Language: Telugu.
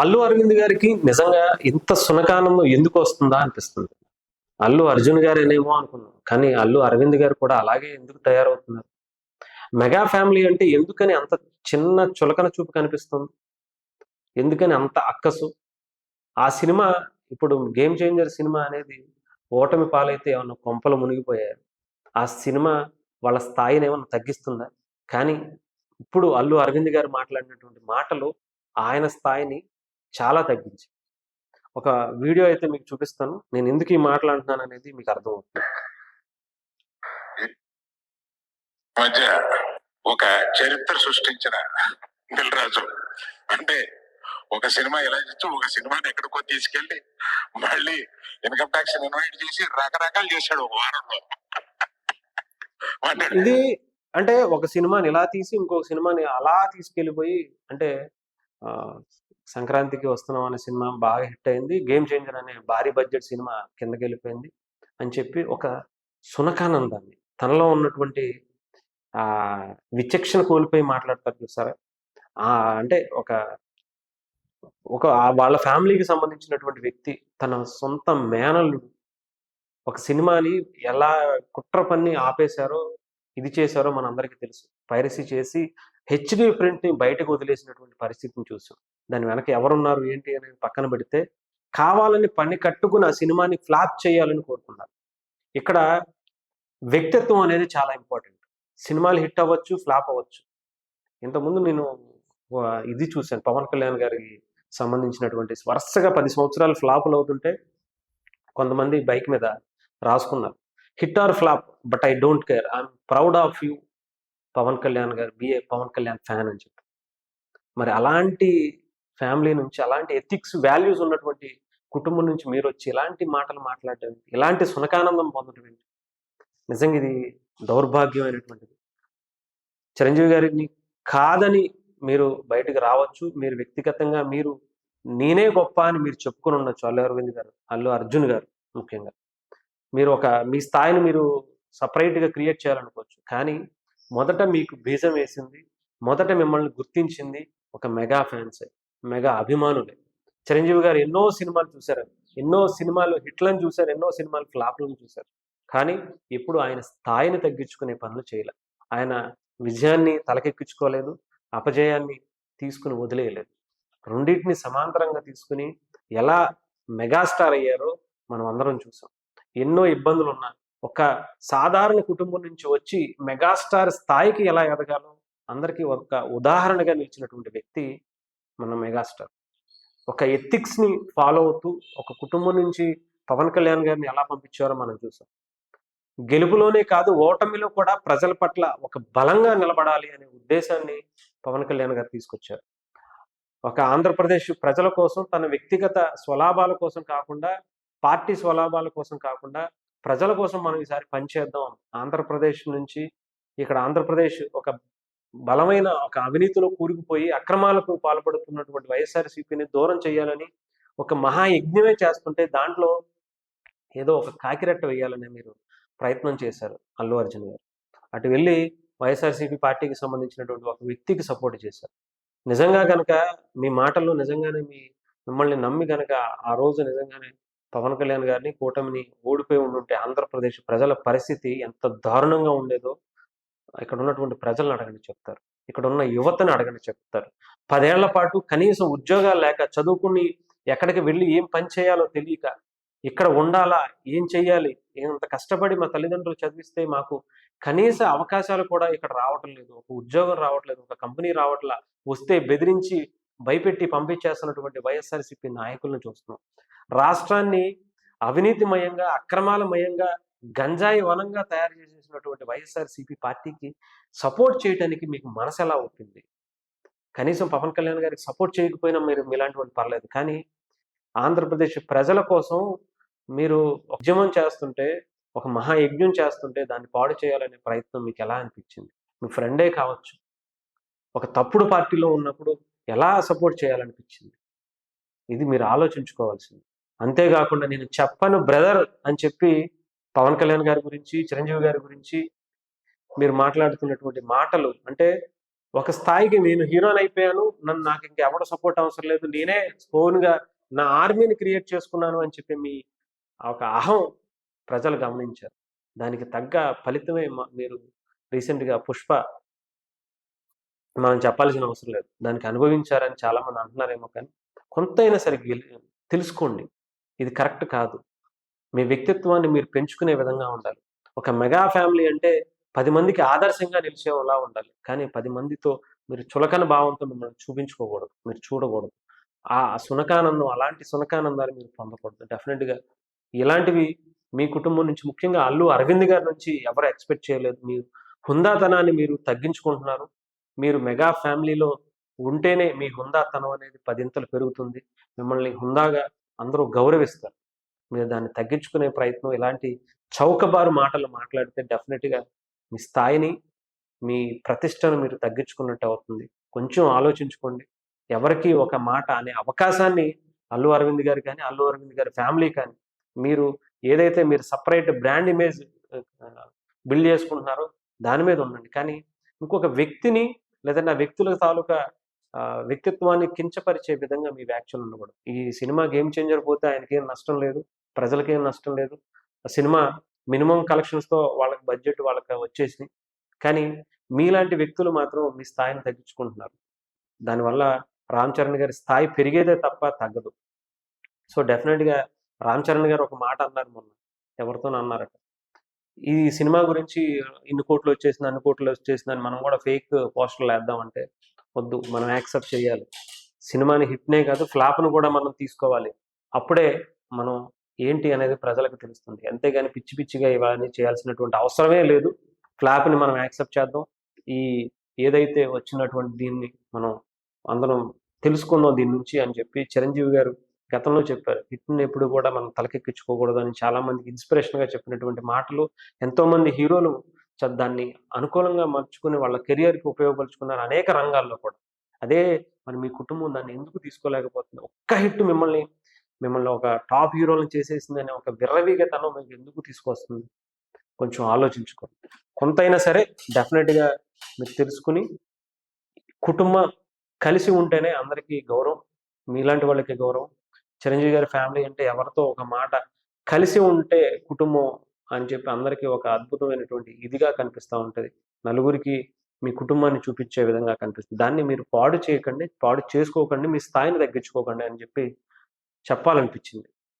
అల్లు అరవింద్ గారికి నిజంగా ఇంత సునకానందం ఎందుకు వస్తుందా అనిపిస్తుంది. అల్లు అర్జున్ గారేనేమో అనుకున్నాం కానీ అల్లు అరవింద్ గారు కూడా అలాగే ఎందుకు తయారవుతున్నారు? మెగా ఫ్యామిలీ అంటే ఎందుకని అంత చిన్న చులకన చూపు కనిపిస్తుంది? ఎందుకని అంత అక్కసు? ఆ సినిమా ఇప్పుడు గేమ్ చేంజర్ సినిమా అనేది ఓటమి పాలైతే ఏమన్నా కొంపలు మునిగిపోయారు ఆ సినిమా వాళ్ళ స్థాయిని ఏమన్నా తగ్గిస్తుందా? కానీ ఇప్పుడు అల్లు అరవింద్ గారు మాట్లాడినటువంటి మాటలు ఆయన స్థాయిని చాలా తగ్గించి. ఒక వీడియో అయితే మీకు చూపిస్తాను. నేను ఎందుకు ఈ మాటలు అంటున్నాను అనేది మీకు అర్థమవుతుంది. మధ్య ఒక చరిత్ర సృష్టించిన దిల్రాజు. అంటే ఒక సినిమా ఎలా చేస్తూ ఒక సినిమాని ఎక్కడికో తీసుకెళ్ళి మళ్ళీ ఇన్కమ్ ట్యాక్స్ ఇన్వైట్ చేసి రకరకాలు చేశాడు ఒక వారంలో. ఇది అంటే ఒక సినిమాని ఇలా తీసి ఇంకొక సినిమాని అలా తీసుకెళ్ళిపోయి అంటే సంక్రాంతికి వస్తున్నాం అనే సినిమా బాగా హిట్ అయింది. గేమ్ చేంజర్ అనే భారీ బడ్జెట్ సినిమా కిందకి వెళ్ళిపోయింది అని చెప్పి ఒక సునకానందాన్ని తనలో ఉన్నటువంటి ఆ విచక్షణ కోల్పోయి మాట్లాడతారు చూసారా? ఆ అంటే ఒక ఒక వాళ్ళ ఫ్యామిలీకి సంబంధించినటువంటి వ్యక్తి తన సొంత మేనలు ఒక సినిమాని ఎలా కుట్ర పన్ని ఆపేశారో ఇది చేశారో మనందరికీ తెలుసు. పైరసీ చేసి హెచ్డి ప్రింట్ని బయటకు వదిలేసినటువంటి పరిస్థితిని చూసాం. దాని వెనక ఎవరున్నారు ఏంటి అనేది పక్కన పెడితే కావాలని పని కట్టుకుని ఆ సినిమాని ఫ్లాప్ చేయాలని కోరుకున్నారు. ఇక్కడ వ్యక్తిత్వం అనేది చాలా ఇంపార్టెంట్. సినిమాలు హిట్ అవ్వచ్చు ఫ్లాప్ అవ్వచ్చు. ఇంతకుముందు నేను ఇది చూశాను పవన్ కళ్యాణ్ గారికి సంబంధించినటువంటి వరుసగా పది సంవత్సరాలు ఫ్లాపులు అవుతుంటే కొంతమంది బైక్ మీద రాసుకున్నారు. Hit or flop but I don't care. I'm proud of you Pawan Kalyan గారు బిఏ పవన్ కళ్యాణ్ ఫ్యాన్ అని చెప్పి. మరి అలాంటి ఫ్యామిలీ నుంచి అలాంటి ఎథిక్స్ వాల్యూస్ ఉన్నటువంటి కుటుంబం నుంచి మీరు వచ్చి ఇలాంటి మాటలు మాట్లాడటం ఇలాంటి సునకానందం పొందడం ఏంటి? నిజంగా ఇది దౌర్భాగ్యమైనటువంటిది. చిరంజీవి గారిని కాదని మీరు బయటకు రావచ్చు. మీరు వ్యక్తిగతంగా మీరు నేనే గొప్ప అని మీరు చెప్పుకొని ఉండొచ్చు అల్లు అరవింద్ గారు అల్లు అర్జున్ గారు ముఖ్యంగా. మీరు ఒక మీ స్థాయిని మీరు సపరేట్గా క్రియేట్ చేయాలనుకోవచ్చు. కానీ మొదట మీకు బీజం వేసింది మొదట మిమ్మల్ని గుర్తించింది ఒక మెగా ఫ్యాన్సే మెగా అభిమానులే. చిరంజీవి గారు ఎన్నో సినిమాలు చూశారు ఎన్నో సినిమాలు హిట్లను చూశారు ఎన్నో సినిమాలు ఫ్లాప్లను చూశారు. కానీ ఇప్పుడు ఆయన స్థాయిని తగ్గించుకునే పనులు చేయలే. ఆయన విజయాన్ని తలకెక్కించుకోలేదు అపజయాన్ని తీసుకుని వదిలేయలేదు. రెండింటిని సమాంతరంగా తీసుకుని ఎలా మెగాస్టార్ అయ్యారో మనం అందరం చూసాం. ఎన్నో ఇబ్బందులు ఉన్నా ఒక సాధారణ కుటుంబం నుంచి వచ్చి మెగాస్టార్ స్థాయికి ఎలా ఎదగాలో అందరికీ ఒక ఉదాహరణగా నిలిచినటువంటి వ్యక్తి మన మెగాస్టార్. ఒక ఎథిక్స్ని ఫాలో అవుతూ ఒక కుటుంబం నుంచి పవన్ కళ్యాణ్ గారిని ఎలా పంపించారో మనం చూసాం. గెలుపులోనే కాదు ఓటమిలో కూడా ప్రజల పట్ల ఒక బలంగా నిలబడాలి అనే ఉద్దేశాన్ని పవన్ కళ్యాణ్ గారు తీసుకొచ్చారు. ఒక ఆంధ్రప్రదేశ్ ప్రజల కోసం తన వ్యక్తిగత స్వలాభాల కోసం కాకుండా పార్టీ స్వలాభాల కోసం కాకుండా ప్రజల కోసం మనం ఈసారి పనిచేద్దాం ఆంధ్రప్రదేశ్ నుంచి ఇక్కడ ఆంధ్రప్రదేశ్ ఒక బలమైన ఒక అవినీతిలో కూరుకుపోయి అక్రమాలకు పాల్పడుతున్నటువంటి వైఎస్ఆర్సీపీని దూరం చేయాలని ఒక మహాయజ్ఞమే చేస్తుంటే దాంట్లో ఏదో ఒక కాకిరెట్ట వేయాలని మీరు ప్రయత్నం చేశారు అల్లు అర్జున్ గారు. అటు వెళ్ళి వైఎస్ఆర్సీపీ పార్టీకి సంబంధించినటువంటి ఒక వ్యక్తికి సపోర్ట్ చేశారు. నిజంగా కనుక మీ మాటల్లో నిజంగానే మీ మిమ్మల్ని నమ్మి కనుక ఆ రోజు నిజంగానే పవన్ కళ్యాణ్ గారిని కూటమిని ఓడిపోయి ఉండుంటే ఆంధ్రప్రదేశ్ ప్రజల పరిస్థితి ఎంత దారుణంగా ఉండేదో ఇక్కడ ఉన్నటువంటి ప్రజలను అడగని చెప్తారు. ఇక్కడ ఉన్న యువతను అడగని చెప్తారు. పదేళ్ళ పాటు కనీసం ఉద్యోగాలు లేక చదువుకుని ఎక్కడికి వెళ్ళి ఏం పని చేయాలో తెలియక ఇక్కడ ఉండాలా? ఏం చెయ్యాలి? ఇంత కష్టపడి మా తల్లిదండ్రులు చదివిస్తే మాకు కనీస అవకాశాలు కూడా ఇక్కడ రావటం లేదు. ఒక ఉద్యోగం రావట్లేదు. ఒక కంపెనీ రావట్లా? వస్తే బెదిరించి భయపెట్టి పంపించేస్తున్నటువంటి వైఎస్ఆర్సీపీ నాయకులను చూస్తున్నాం. రాష్ట్రాన్ని అవినీతిమయంగా అక్రమాలమయంగా గంజాయి వనంగా తయారు చేసేసినటువంటి వైఎస్ఆర్సీపీ పార్టీకి సపోర్ట్ చేయడానికి మీకు మనసు ఎలా ఒప్పింది? కనీసం పవన్ కళ్యాణ్ గారికి సపోర్ట్ చేయకపోయినా మీరు మీలాంటి వాళ్ళు పర్లేదు. కానీ ఆంధ్రప్రదేశ్ ప్రజల కోసం మీరు ఉద్యమం చేస్తుంటే ఒక మహాయజ్ఞం చేస్తుంటే దాన్ని పాడు చేయాలనే ప్రయత్నం మీకు ఎలా అనిపించింది? మీ ఫ్రెండే కావచ్చు. ఒక తప్పుడు పార్టీలో ఉన్నప్పుడు ఎలా సపోర్ట్ చేయాలనిపించింది? ఇది మీరు ఆలోచించుకోవాల్సింది. అంతేకాకుండా నేను చెప్పను బ్రదర్ అని చెప్పి పవన్ కళ్యాణ్ గారి గురించి చిరంజీవి గారి గురించి మీరు మాట్లాడుతున్నటువంటి మాటలు అంటే ఒక స్థాయికి నేను హీరోని అయిపోయాను నన్ను నాకు ఇంకెవడ సపోర్ట్ అవసరం లేదు నేనే ఓన్గా నా ఆర్మీని క్రియేట్ చేసుకున్నాను అని చెప్పి మీ ఒక అహం ప్రజలు గమనించారు. దానికి తగ్గ ఫలితమే మీరు రీసెంట్గా పుష్ప మనం చెప్పాల్సిన అవసరం లేదు. దానికి అనుభవించారని చాలా మంది అంటున్నారేమో కానీ కొంతైనా సరే తెలుసుకోండి. ఇది కరెక్ట్ కాదు. మీ వ్యక్తిత్వాన్ని మీరు పెంచుకునే విధంగా ఉండాలి. ఒక మెగా ఫ్యామిలీ అంటే పది మందికి ఆదర్శంగా నిలిచేలా ఉండాలి. కానీ పది మందితో మీరు చులకన భావంతో మిమ్మల్ని చూపించుకోకూడదు. మీరు చూడకూడదు. ఆ సునకానందం అలాంటి సునకానందాలు మీరు పొందకూడదు. డెఫినెట్గా ఇలాంటివి మీ కుటుంబం నుంచి ముఖ్యంగా అల్లు అరవింద్ గారి నుంచి ఎవరు ఎక్స్పెక్ట్ చేయలేదు. మీరు హుందాతనాన్ని మీరు తగ్గించుకుంటున్నారు. మీరు మెగా ఫ్యామిలీలో ఉంటేనే మీ హుందాతనం అనేది పదింతలు పెరుగుతుంది. మిమ్మల్ని హుందాగా అందరూ గౌరవిస్తారు. మీరు దాన్ని తగ్గించుకునే ప్రయత్నం ఇలాంటి చౌకబారు మాటలు మాట్లాడితే డెఫినెట్గా మీ స్థాయిని మీ ప్రతిష్టను మీరు తగ్గించుకున్నట్టు అవుతుంది. కొంచెం ఆలోచించుకోండి. ఎవరికి ఒక మాట అనే అవకాశాన్ని అల్లు అరవింద్ గారు కానీ అల్లు అరవింద్ గారి ఫ్యామిలీ కానీ మీరు ఏదైతే మీరు సపరేట్ బ్రాండ్ ఇమేజ్ బిల్డ్ చేసుకుంటున్నారో దాని మీద ఉండండి. కానీ ఇంకొక వ్యక్తిని లేదంటే ఆ వ్యక్తుల తాలూకా వ్యక్తిత్వాన్ని కించపరిచే విధంగా మీ వ్యాఖ్యలు ఉండకూడదు. ఈ సినిమా గేమ్ చేంజర్ పోతే ఆయనకి ఏం నష్టం లేదు ప్రజలకేం నష్టం లేదు. సినిమా మినిమం కలెక్షన్స్తో వాళ్ళకి బడ్జెట్ వాళ్ళకి వచ్చేసింది కానీ మీలాంటి వ్యక్తులు మాత్రం మీ స్థాయిని తగ్గించుకుంటున్నారు. దానివల్ల రామ్ చరణ్ గారి స్థాయి పెరిగేదే తప్ప తగ్గదు. సో డెఫినెట్గా రామ్ చరణ్ గారు ఒక మాట అన్నారు మొన్న. ఎవరితోనూ అన్నారట? ఈ సినిమా గురించి ఇన్ని కోట్లు వచ్చేసింది అన్ని కోట్లు వచ్చేసింది అని మనం కూడా ఫేక్ పోస్టర్లు వేద్దామంటే వద్దు మనం యాక్సెప్ట్ చేయాలి. సినిమాని హిట్నే కాదు ఫ్లాప్ను కూడా మనం తీసుకోవాలి. అప్పుడే మనం ఏంటి అనేది ప్రజలకు తెలుస్తుంది. అంతేగాని పిచ్చి పిచ్చిగా ఇవన్నీ చేయాల్సినటువంటి అవసరమే లేదు. ఫ్లాప్ని మనం యాక్సెప్ట్ చేద్దాం. ఈ ఏదైతే వచ్చినటువంటి దీన్ని మనం అందరం తెలుసుకుందాం దీని నుంచి అని చెప్పి చిరంజీవి గారు గతంలో చెప్పారు. హిట్ని ఎప్పుడు కూడా మనం తలకెక్కించుకోకూడదు అని చాలా మందికి ఇన్స్పిరేషన్గా చెప్పినటువంటి మాటలు ఎంతో మంది హీరోలు దాన్ని అనుకూలంగా మర్చుకుని వాళ్ళ కెరియర్కి ఉపయోగపరుచుకున్నారు అనేక రంగాల్లో కూడా. అదే మరి మీ కుటుంబం దాన్ని ఎందుకు తీసుకోలేకపోతుంది? ఒక్క హిట్ మిమ్మల్ని మిమ్మల్ని ఒక టాప్ హీరోలను చేసేసిందని ఒక విర్రవీగతనం మీకు ఎందుకు తీసుకొస్తుంది? కొంచెం ఆలోచించుకోండి. కొంతైనా సరే డెఫినెట్గా మీరు తెలుసుకుని కుటుంబం కలిసి ఉంటేనే అందరికీ గౌరవం మీలాంటి వాళ్ళకి గౌరవం. చిరంజీవి గారి ఫ్యామిలీ అంటే ఎవరితో ఒక మాట కలిసి ఉంటే కుటుంబం అని చెప్పి అందరికీ ఒక అద్భుతమైనటువంటి ఇదిగా కనిపిస్తూ ఉంటుంది. నలుగురికి మీ కుటుంబాన్ని చూపించే విధంగా కనిపిస్తుంది. దాన్ని మీరు పాడు చేయకండి పాడు చేసుకోకండి మీ స్థాయిని తగ్గించుకోకండి అని చెప్పి చెప్పాలనిపించింది.